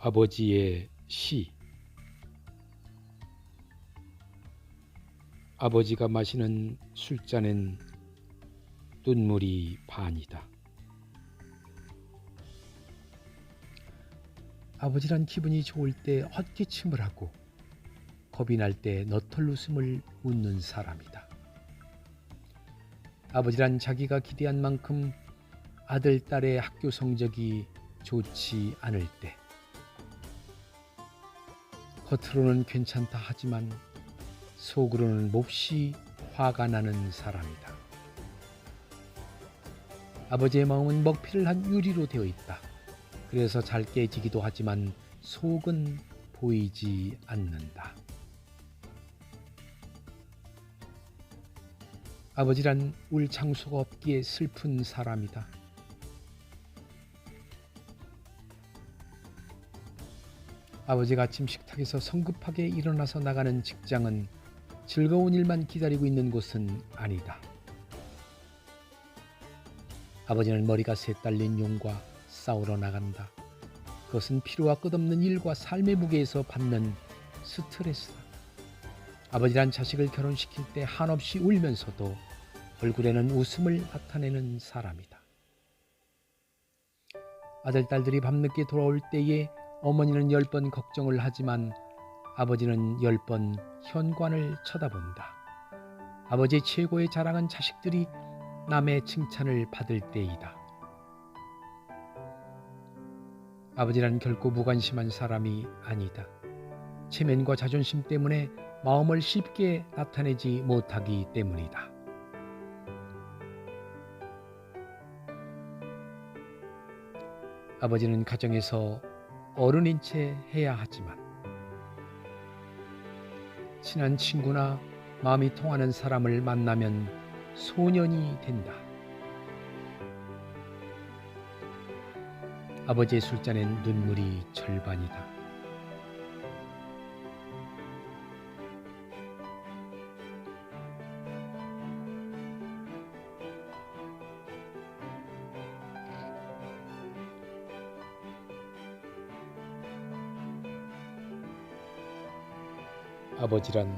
아버지의 시 아버지가 마시는 술잔엔 눈물이 반이다. 아버지란 기분이 좋을 때 헛기침을 하고 겁이 날 때 너털 웃음을 웃는 사람이다. 아버지란 자기가 기대한 만큼 아들, 딸의 학교 성적이 좋지 않을 때 겉으로는 괜찮다 하지만 속으로는 몹시 화가 나는 사람이다. 아버지의 마음은 먹피를 한 유리로 되어 있다. 그래서 잘 깨지기도 하지만 속은 보이지 않는다. 아버지란 울 장소가 없기에 슬픈 사람이다. 아버지가 아침 식탁에서 성급하게 일어나서 나가는 직장은 즐거운 일만 기다리고 있는 곳은 아니다. 아버지는 머리가 새딸린 용과 싸우러 나간다. 그것은 피로와 끝없는 일과 삶의 무게에서 받는 스트레스다. 아버지란 자식을 결혼시킬 때 한없이 울면서도 얼굴에는 웃음을 나타내는 사람이다. 아들, 딸들이 밤늦게 돌아올 때에 어머니는 열 번 걱정을 하지만 아버지는 열 번 현관을 쳐다본다. 아버지의 최고의 자랑은 자식들이 남의 칭찬을 받을 때이다. 아버지란 결코 무관심한 사람이 아니다. 체면과 자존심 때문에 마음을 쉽게 나타내지 못하기 때문이다. 아버지는 가정에서 어른인 채 해야 하지만 친한 친구나 마음이 통하는 사람을 만나면 소년이 된다. 아버지의 술잔엔 눈물이 절반이다. 아버지란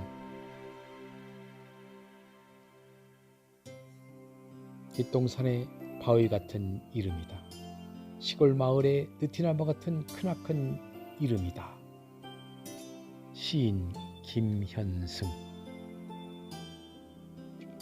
뒷동산의 바위 같은 이름이다. 시골 마을의 느티나무 같은 크나큰 이름이다. 시인 김현승